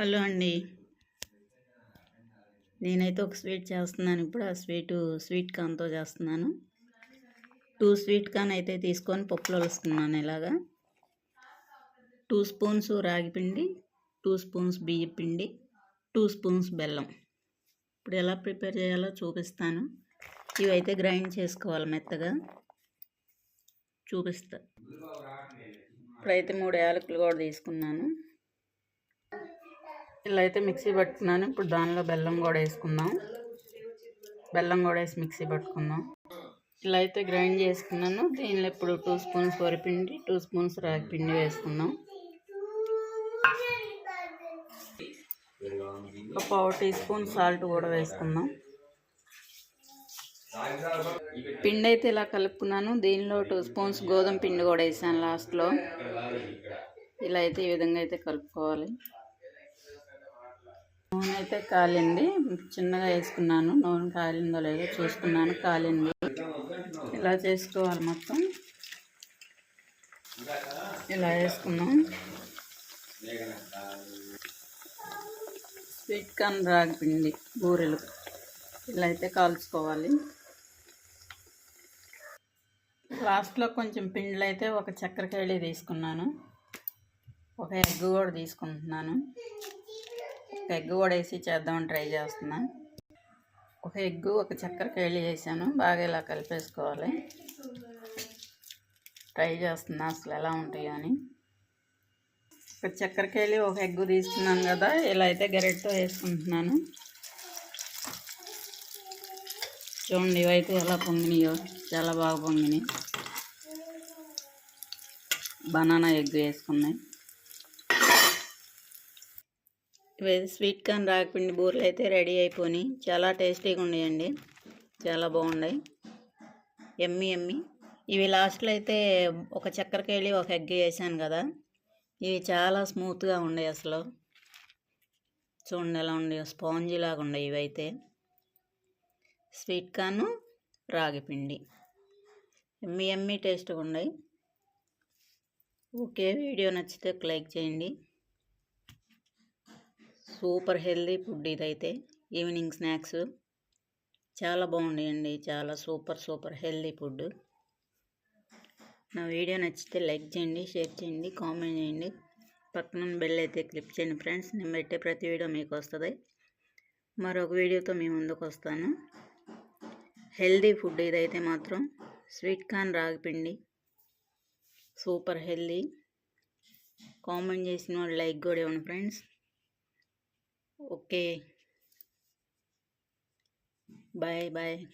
Hello అండి. నేనైతే ఒక స్వీట్ చేస్తున్నాను. ఇప్పుడు ఆ స్వీటు స్వీట్ కార్న్తో చేస్తున్నాను. టూ స్వీట్ కార్న్ అయితే తీసుకొని పప్పులో వస్తున్నాను ఇలాగా. టూ స్పూన్స్ రాగి పిండి టూ స్పూన్స్ బియ్య పిండి టూ స్పూన్స్ బెల్లం. ఇప్పుడు ఎలా ప్రిపేర్ చేయాలో చూపిస్తాను. ఇవైతే గ్రైండ్ చేసుకోవాలి మెత్తగా. చూపిస్తా. ఇప్పుడైతే మూడు యాలకులు కూడా తీసుకున్నాను. ఇలా అయితే మిక్సీ పట్టుకున్నాను. ఇప్పుడు దానిలో బెల్లం కూడా వేసుకుందాం. బెల్లం కూడా వేసి మిక్సీ పట్టుకుందాం. ఇలా అయితే గ్రైండ్ చేసుకున్నాను. దీనిలో ఇప్పుడు టూ స్పూన్స్ వరిపిండి టూ స్పూన్స్ రాగి పిండి వేసుకుందాం. ఒక పావు టీ స్పూన్ సాల్ట్ కూడా వేసుకుందాం. పిండి అయితే ఇలా కలుపుకున్నాను. దీనిలో టూ స్పూన్స్ గోధుమ పిండి కూడా వేసాను లాస్ట్లో. ఇలా అయితే ఈ విధంగా అయితే కలుపుకోవాలి. నూనె అయితే కాలింది. చిన్నగా వేసుకున్నాను. నూనె కాలిందో లేదో చూసుకున్నాను. కాలింది. ఇలా చేసుకోవాలి మొత్తం? ఇలా వేసుకున్నాం? స్వీట్ కార్న్ రాగి పిండి బూరెలు. ఇలా అయితే కాల్చుకోవాలి. లాస్ట్లో కొంచెం పిండిలు అయితే ఒక చక్కెరకాయలు తీసుకున్నాను. ఒక ఎగ్ కూడా తీసుకుంటున్నాను. ఎగ్ కూడా వేసి చేద్దామని ట్రై చేస్తున్నా. ఒక ఎగ్ ఒక చక్కెరకేళి వేసాను. బాగా ఇలా కలిపేసుకోవాలి. ట్రై చేస్తున్నా అసలు ఎలా ఉంటాయో అని. ఒక చక్కెరకేళి ఒక ఎగ్గు తీసుకున్నాను కదా ఇలా అయితే గరెట్తో వేసుకుంటున్నాను. చూడండి ఇవైతే ఎలా పొంగినాయో. చాలా బాగా పొంగినాయి. బనానా ఎగ్ వేసుకున్నాయి ఇవైతే స్వీట్ కార్న్ రాగిపిండి బూరలు అయితే రెడీ అయిపోయినాయి. చాలా టేస్టీగా ఉన్నాయండి. చాలా బాగున్నాయి. ఎమ్మి ఎమ్మి. ఇవి లాస్ట్లో అయితే ఒక చక్కెరకేళి ఒక ఎగ్ వేసాను కదా. ఇవి చాలా స్మూత్గా ఉన్నాయి అసలు. చూడండి ఎలా ఉండే స్పాంజీ లాగా ఉన్నాయి ఇవైతే స్వీట్ కార్న్ రాగిపిండి. ఎమ్మి ఎమ్మి టేస్ట్గా ఉన్నాయి. ఓకే వీడియో నచ్చితే ఒక లైక్ చేయండి. సూపర్ హెల్దీ ఫుడ్ ఇదైతే. Evening snacks. చాలా బాగుండేయండి చాలా సూపర్ సూపర్ హెల్దీ ఫుడ్. నా వీడియో నచ్చితే లైక్ చేయండి షేర్ చేయండి కామెంట్ చేయండి. పక్కన బెల్ అయితే క్లిక్ చేయండి ఫ్రెండ్స్. నేను పెట్టే ప్రతి వీడియో మీకు వస్తుంది. మరొక వీడియోతో మీ ముందుకు వస్తాను. హెల్దీ ఫుడ్ ఇదైతే మాత్రం స్వీట్ కార్న్ రాగిపిండి. Super healthy. కామెంట్ చేసిన వాళ్ళు లైక్ కూడా ఇవ్వండి ఫ్రెండ్స్. ok. Bye bye.